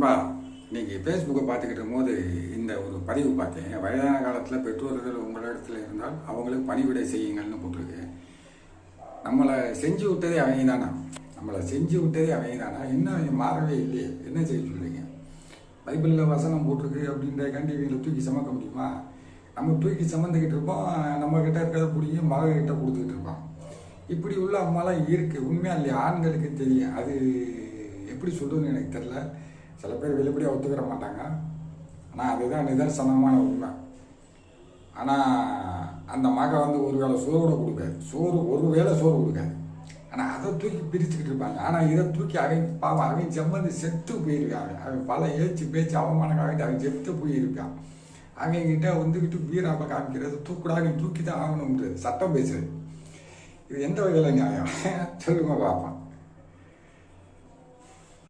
நண்பா இன்னைக்கு ஃபேஸ்புக்கை பார்த்துக்கிட்டு போது இந்த ஒரு பதிவு பார்த்தேன். வயதான காலத்தில் பெற்றோர்கள் உங்களிடத்தில் இருந்தால் அவங்களுக்கு பணிவிடை செய்யுங்கள்னு போட்டிருக்கு. நம்மளை செஞ்சு விட்டதே அவங்க தானா நம்மளை செஞ்சு விட்டதே அவங்க தானா இன்னும் மாறவே இல்லையே. என்ன செய்ய சொல்றீங்க? பைபிளில் வசனம் போட்டிருக்கு அப்படின்றக்காண்டி இவங்களை தூக்கி சுமக்க முடியுமா? நம்ம தூக்கி சுமந்துக்கிட்டு இருப்போம். நம்மக்கிட்ட இருக்கிறத பிடிங்கி மகக்கிட்ட கொடுத்துக்கிட்டு இருப்போம். இப்படி உள்ள அம்மாலாம் இருக்கு. உண்மையாக இல்லையா? ஆண்களுக்கு தெரியும். அது எப்படி சொல்கிறதுன்னு எனக்கு தெரில சில பேர் வெளிப்படையாக ஒத்துக்கிற மாட்டாங்க. ஆனால் அதுதான் நிதர்சனமான உண்மை. ஆனால் அந்த மக வந்து ஒரு வேளை சோறு கூட கொடுக்காது. சோறு ஒரு வேளை சோறு கொடுக்காது. ஆனால் அதை தூக்கி பிரிச்சுக்கிட்டு இருப்பாங்க. ஆனால் இதை தூக்கி அவன் பாவம் அவன் செம்மந்து செத்து போயிருக்கான் அவன் பல ஏச்சு பேச்சு அவமானம் காமிட்டு அவன் செத்து போயிருக்கான். அவங்ககிட்ட வந்துக்கிட்டு வீராப்ப காமிக்கிறது தூக்குடா நீ தூக்கி தான் ஆகணுன்றது சட்டம் பேசுறது. இது எந்த வகையில் நியாயம்? சொல்லுங்க பார்ப்பான்